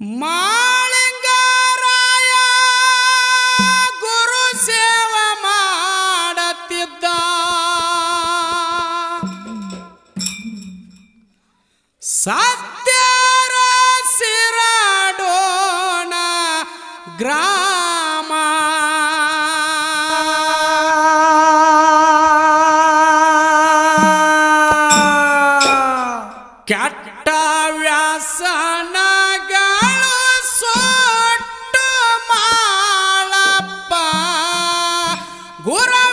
ಮಾಳಿಂಗರಾಯ ಗುರು ಸೇವೆ ಮಾಡುತ್ತಿದ್ದ. ಸತ್ಯರ ಸಿರಾಡೋಣ ಗ್ರಾ Ура!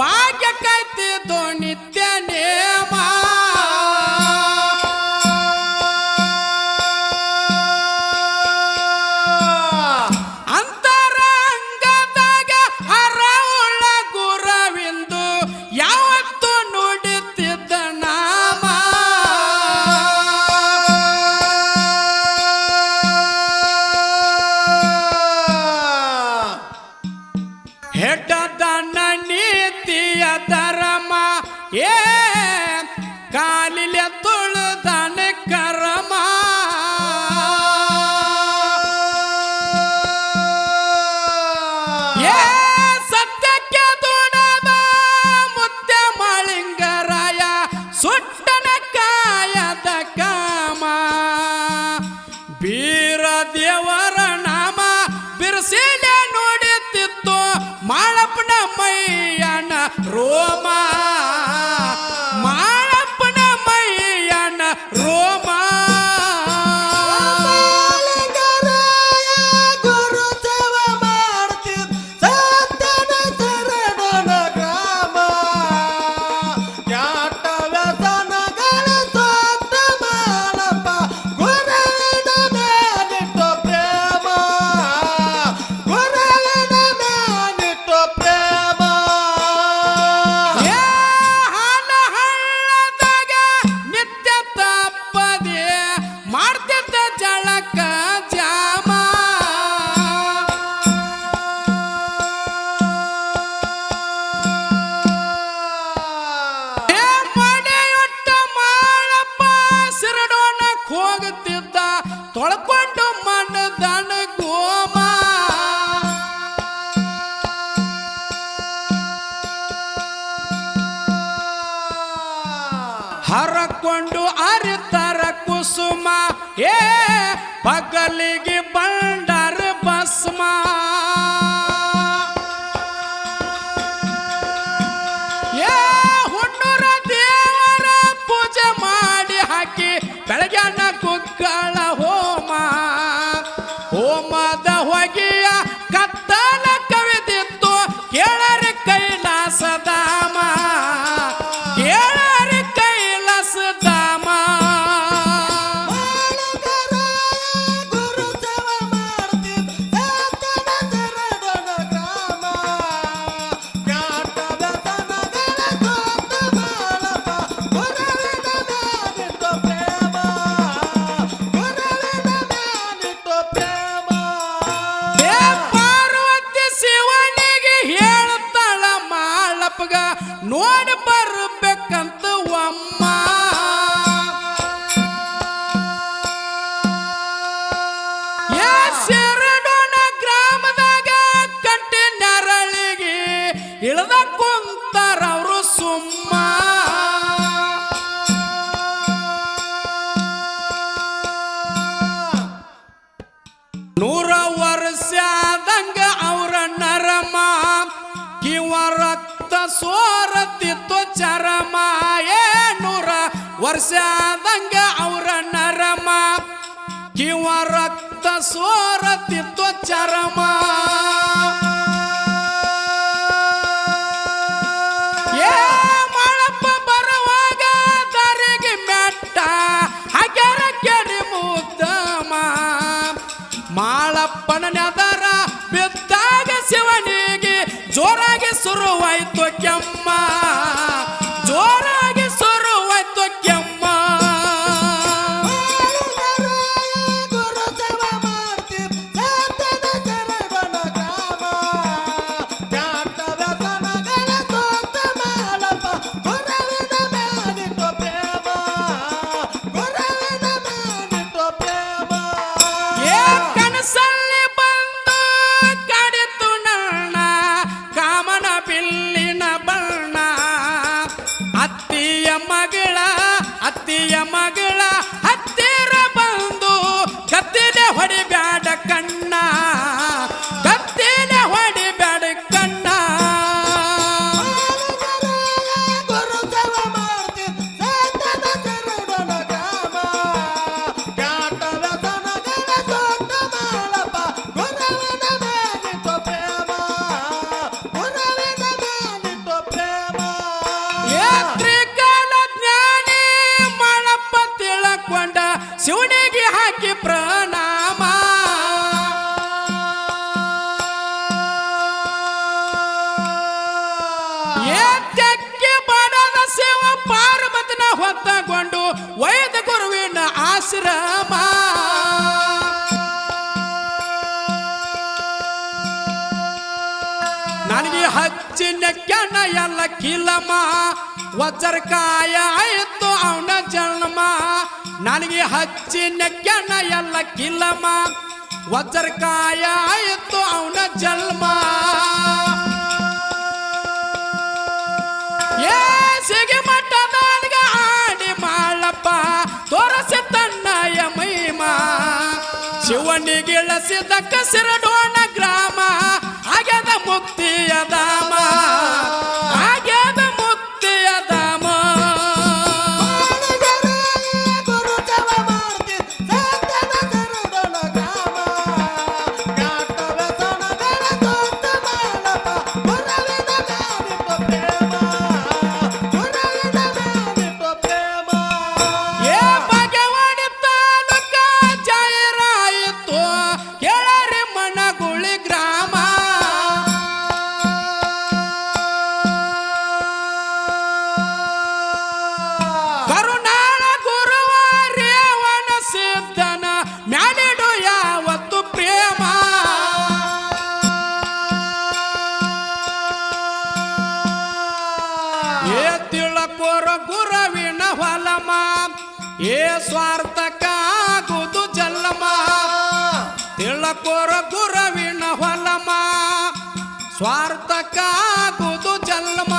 Bye. My. पगल के बन ನೋಡಿ ಬರ್ ಆದಂಗ ಅವ್ರ ನರಮ. ಕಿವ ರಕ್ತ ಸೋರತಿತ್ವ ಚರಮ. அத்திய மகளா அத்திய மக ಸಂಗ್ರಾಮ ನನಗೆ ಹಚ್ಚಿನ ಕೆಣೆಯಲ್ಲ ಕಿಲಮ ವಜ್ರಕಾಯ ಆಯಿತು ಅವನ ಜನ್ಮ. ನನಗೆ ಹಚ್ಚಿನ ಕೆಣೆಯಲ್ಲ ಕಿಲಮ ವಜ್ರಕಾಯ ಆಯಿತು ಅವನ ಜನ್ಮ. ಇಳಸಿದ ಕಸಿರಡೋಣ ಗ್ರಾಮ ಅಗದ ಮುಕ್ತಿಯ ದಾಮ ಸ್ವಾರ್ಥಕ್ಕಾಗುದು ಜಲ್ಲಮ್ಮ ತಿಳಕೋರ ಗುರವಿನ ಸ್ವಾರ್ಥಕ ಸ್ವಾರ್ಥಕ್ಕಾಗುದು ಜಲ್ಲಮ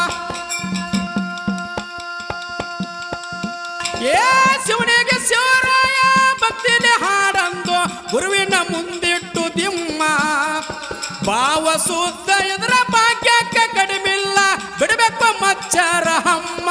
ಏ ಶಿವನಿಗೆ ಶಿವರಾಯ ಭಕ್ತಿಲಿ ಹಾಡಂದು ಗುರುವಿನ ಮುಂದಿಟ್ಟು ದಿಮ್ಮ. ಭಾವ ಸುದ್ದ ಎದುರ ಭಾಗ್ಯಕ್ಕೆ ಕಡಿಮಿಲ್ಲ, ಬಿಡಬೇಕು ಮಚ್ಚರ ಅಮ್ಮ